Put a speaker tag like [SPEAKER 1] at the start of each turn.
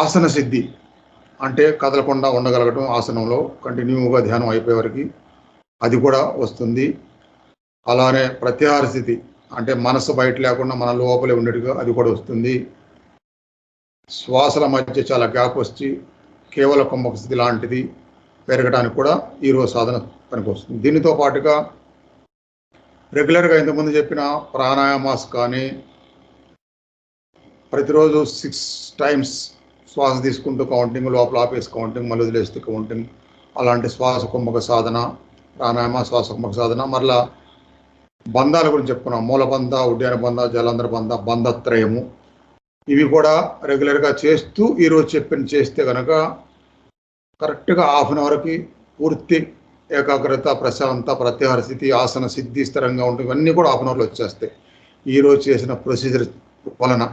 [SPEAKER 1] ఆసన సిద్ధి అంటే కదలకుండా ఉండగలగటం ఆసనంలో కంటిన్యూగా ధ్యానం అయిపోయే వరకు అది కూడా వస్తుంది. అలానే ప్రత్యాహార స్థితి అంటే మనసు బయట లేకుండా మన లోపలే ఉండేట్టుగా అది కూడా వస్తుంది. శ్వాసల మధ్య చాలా గ్యాప్ వచ్చి కేవల కుంభక స్థితి లాంటిది పెరగడానికి కూడా ఈరోజు సాధన పనికొస్తుంది దీనితో పాటుగా రెగ్యులర్గా ఇంతకుముందు చెప్పిన ప్రాణాయామాస్ కానీ ప్రతిరోజు సిక్స్ టైమ్స్ శ్వాస తీసుకుంటూ కౌంటింగ్ లోపల ఆపేసి కౌంటింగ్ మళ్ళీ వదిలేస్తూ కౌంటింగ్ అలాంటి శ్వాస కుంభక సాధన ప్రాణాయామ శ్వాస కుంభక సాధన మరలా బంధాల గురించి చెప్పుకున్నాం. మూలబంధ ఉడ్యాన బంధ జలంధర బంధ బంధత్రయము. ఇవి కూడా రెగ్యులర్గా చేస్తూ ఈరోజు చెప్పిన చేస్తే కనుక కరెక్ట్గా హాఫ్ అన్ అవర్కి పూర్తి ఏకాగ్రత ప్రశాంత ప్రత్యాహార స్థితి ఆసన సిద్ధి స్థిరంగా ఉంటుంది ఇవన్నీ కూడా హాఫ్ అన్ అవర్లో వచ్చేస్తాయి. ఈరోజు చేసిన ప్రొసీజర్ వలన